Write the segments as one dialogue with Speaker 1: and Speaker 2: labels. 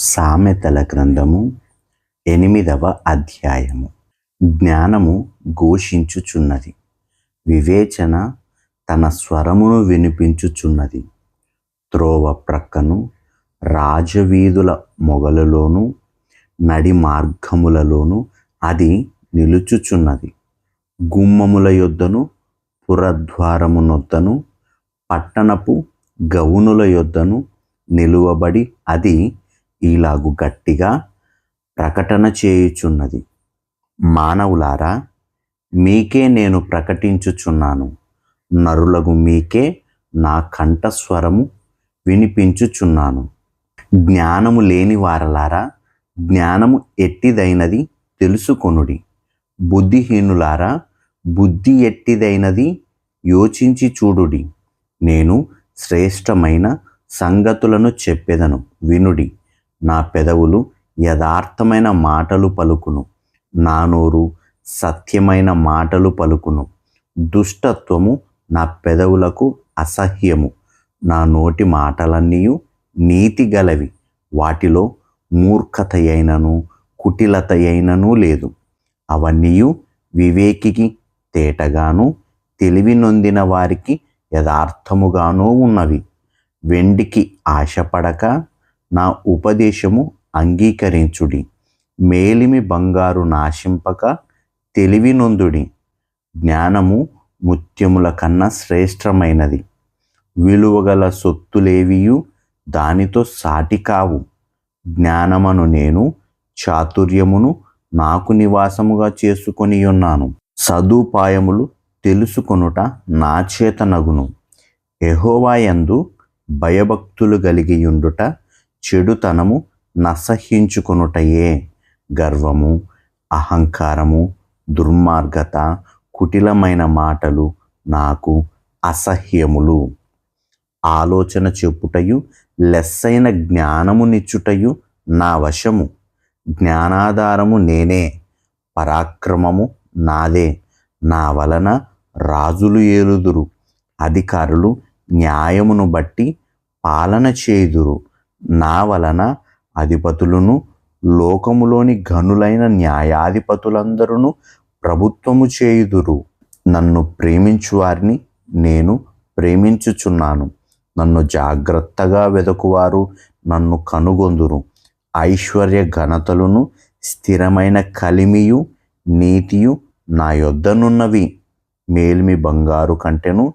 Speaker 1: సామెతల గ్రంథము ఎనిమిదవ అధ్యాయము. జ్ఞానము ఘోషించుచున్నది. వివేచన తన స్వరమును వినిపించుచున్నది. త్రోవ ప్రక్కను రాజవీధుల మొగలలోను నడి మార్గములలోను అది నిలుచుచున్నది. గుమ్మముల యొద్దను పురద్వారమునొద్దను పట్టణపు గౌనుల యొద్దను నిలువబడి అది ఇలాగు గట్టిగా ప్రకటన చేయుచున్నది. మానవులారా మీకే నేను ప్రకటించుచున్నాను. నరులగు మీకే నా కంఠస్వరము వినిపించుచున్నాను. జ్ఞానము లేని వారలారా జ్ఞానము ఎట్టిదైనది తెలుసుకొనుడి. బుద్ధిహీనులారా బుద్ధి ఎట్టిదైనది యోచించి చూడుడి. నేను శ్రేష్టమైన సంగతులను చెప్పెదను వినుడి. నా పెదవులు యథార్థమైన మాటలు పలుకును. నా నోరు సత్యమైన మాటలు పలుకును. దుష్టత్వము నా పెదవులకు అసహ్యము. నా నోటి మాటలన్నీ నీతి గలవి. వాటిలో మూర్ఖతయైనను కుటిలతయైనను లేదు. అవన్నీ వివేకికి తేటగాను తెలివి నొందిన వారికి యథార్థముగానూ ఉన్నవి. వెండికి ఆశపడక నా ఉపదేశము అంగీకరించుడి. మేలిమి బంగారు నాశింపక తెలివినొందుడి. జ్ఞానము ముత్యముల కన్నా శ్రేష్టమైనది. విలువగల సొత్తులేవియు దానితో సాటి కావు. జ్ఞానమను నేను చాతుర్యమును నాకు నివాసముగా చేసుకొని ఉన్నాను సదుపాయములు తెలుసుకొనుట నా చేత నగును. ఎహోవాయందు భయభక్తులు కలిగియుండుట చెడుతనము నసహించుకొనుటయే. గర్వము అహంకారము దుర్మార్గత కుటిలమైన మాటలు నాకు అసహ్యములు. ఆలోచన చెప్పుటయు లెస్సైన జ్ఞానమునిచ్చుటయు నా వశము. జ్ఞానాధారము నేనే పరాక్రమము నాదే. నా వలన రాజులు ఏలుదురు అధికారులు న్యాయమును బట్టి పాలన చేయుదురు. నా వలన అధిపతులను లోకములోని ఘనులైన న్యాయాధిపతులందరూ ప్రభుత్వము చేయుదురు. నన్ను ప్రేమించు వారిని నేను ప్రేమించుచున్నాను. నన్ను జాగ్రత్తగా వెదకువారు నన్ను కనుగొందురు. ఐశ్వర్య ఘనతలను స్థిరమైన కలిమియు నీతియు నా యొద్దనున్నవి. మేల్మి బంగారు కంటెను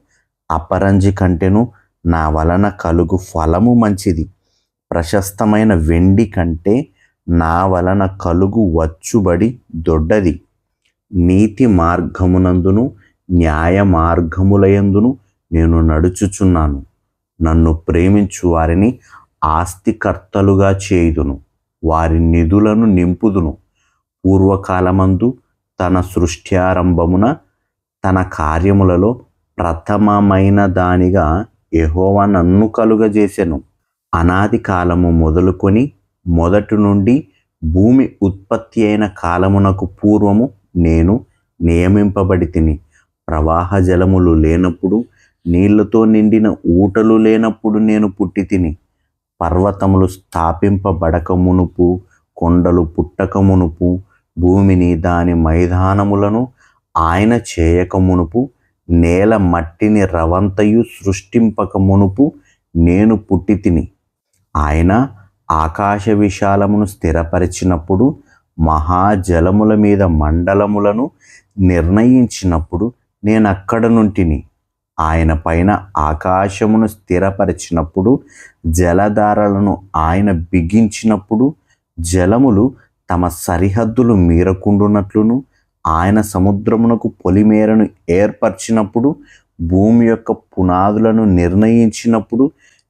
Speaker 1: అపరంజి కంటెను నా వలన కలుగు ఫలము మంచిది. ప్రశస్తమైన వెండి కంటే నా వలన కలుగు వచ్చుబడి దొడ్డది. నీతి మార్గమునందును న్యాయ మార్గములయందును నేను నడుచుచున్నాను. నన్ను ప్రేమించు వారిని ఆస్తికర్తలుగా చేయుదును. వారి నిధులను నింపుదును. పూర్వకాలమందు తన సృష్ట్యారంభమున తన కార్యములలో ప్రథమమైన దానిగా యెహోవా నన్ను కలుగజేసెను. అనాది కాలము మొదలుకొని మొదటి నుండి భూమి ఉత్పత్తి అయిన కాలమునకు పూర్వము నేను నియమింపబడి తిని ప్రవాహ జలములు లేనప్పుడు నీళ్ళతో నిండిన ఊటలు లేనప్పుడు నేను పుట్టి తిని పర్వతములు స్థాపింపబడక మునుపు కొండలు పుట్టక మునుపు భూమిని దాని మైదానములను ఆయన చేయక మునుపు నేల మట్టిని రవంతయు సృష్టింపక మునుపు నేను పుట్టి తిని ఆయన ఆకాశ విశాలమును స్థిరపరిచినప్పుడు మహాజలముల మీద మండలములను నిర్ణయించినప్పుడు నేను అక్కడ నుంటిని. ఆయన పైన ఆకాశమును స్థిరపరిచినప్పుడు జలధారలను ఆయన బిగించినప్పుడు జలములు తమ సరిహద్దులు మీరకుండునట్లును ఆయన సముద్రమునకు పొలిమేరను ఏర్పరిచినప్పుడు భూమి యొక్క పునాదులను నిర్ణయించినప్పుడు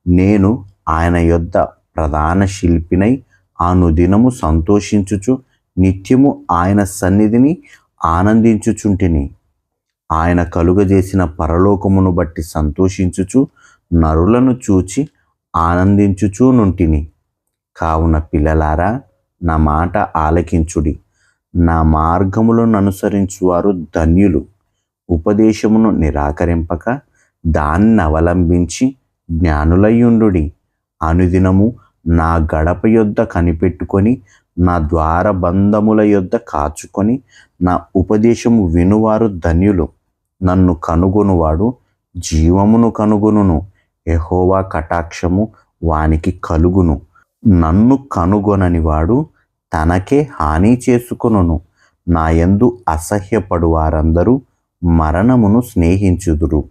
Speaker 1: నేను ఆయన యొద్ద ప్రధాన శిల్పినై అనుదినము సంతోషించుచు నిత్యము ఆయన సన్నిధిని ఆనందించుచుంటిని. ఆయన కలుగజేసిన పరలోకమును బట్టి సంతోషించుచు నరులను చూచి ఆనందించుచూ నుంటిని. కావున పిల్లలారా నా మాట ఆలకించుడి. నా మార్గములను అనుసరించువారు ధన్యులు. ఉపదేశమును నిరాకరింపక దాన్ని అవలంబించి జ్ఞానులయ్యుండుడి. అనుదినము నా గడప యొద్ద కనిపెట్టుకొని నా ద్వారబంధముల యొద్ద కాచుకొని నా ఉపదేశము వినువారు ధన్యులు. నన్ను కనుగొనువాడు జీవమును కనుగొనును. ఎహోవా కటాక్షము వానికి కలుగును. నన్ను కనుగొనని వాడు తనకే హాని చేసుకొనును. నా యందు అసహ్యపడు వారందరూ మరణమును స్నేహించుదురు.